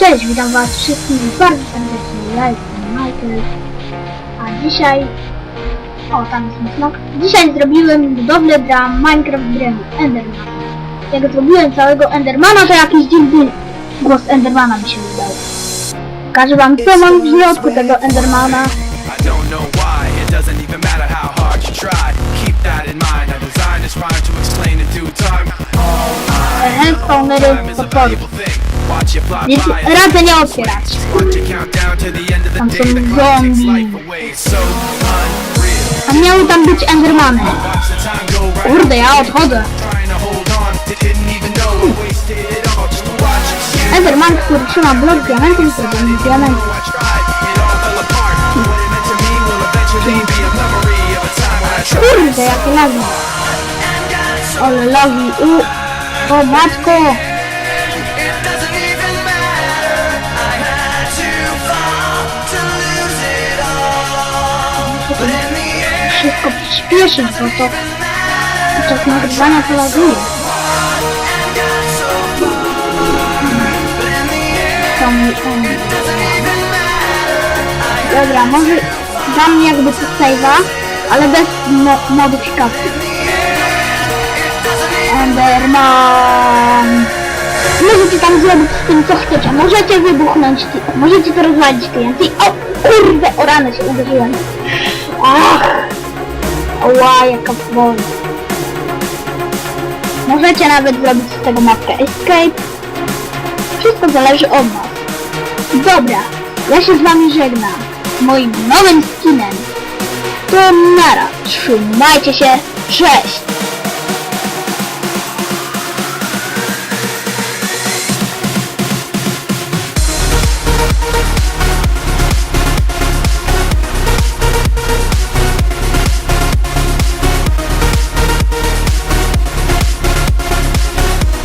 Cześć, witam was wszystkich bardzo serdecznie. Ja jestem Michael, a dzisiaj... O, tam jest mój smok. Dzisiaj zrobiłem budowlę dla Minecraft Dreamu, Endermana. Jak zrobiłem całego Endermana, to jakiś dziwny głos Endermana mi się udał. Pokażę wam, co mam w środku tego Endermana. I don't know and radzę nie otwierać. Tam są zombie. A miały tam być Endermany. Kurde, ja odchodzę. Enderman, który trzyma blok diamentem, zrobiony tried. Kurde, jakie lagi. Ale lagi. U. O, matko. Wszystko przyspieszyć, bo to podczas nagrywania to laguje. To mój on. Dobra, może dam jakby to save'a, ale bez mo modyfikacji. Enderman. Możecie tam zrobić z tym co chcecie. Możecie wybuchnąć, możecie to rozwalić TNT. O kurde, o rany się uderzyłem. Ła, jaka boli. Możecie nawet zrobić z tego mapkę Escape. Wszystko zależy od was. Dobra, ja się z wami żegnam. Moim nowym skinem. To nara. Trzymajcie się. Cześć.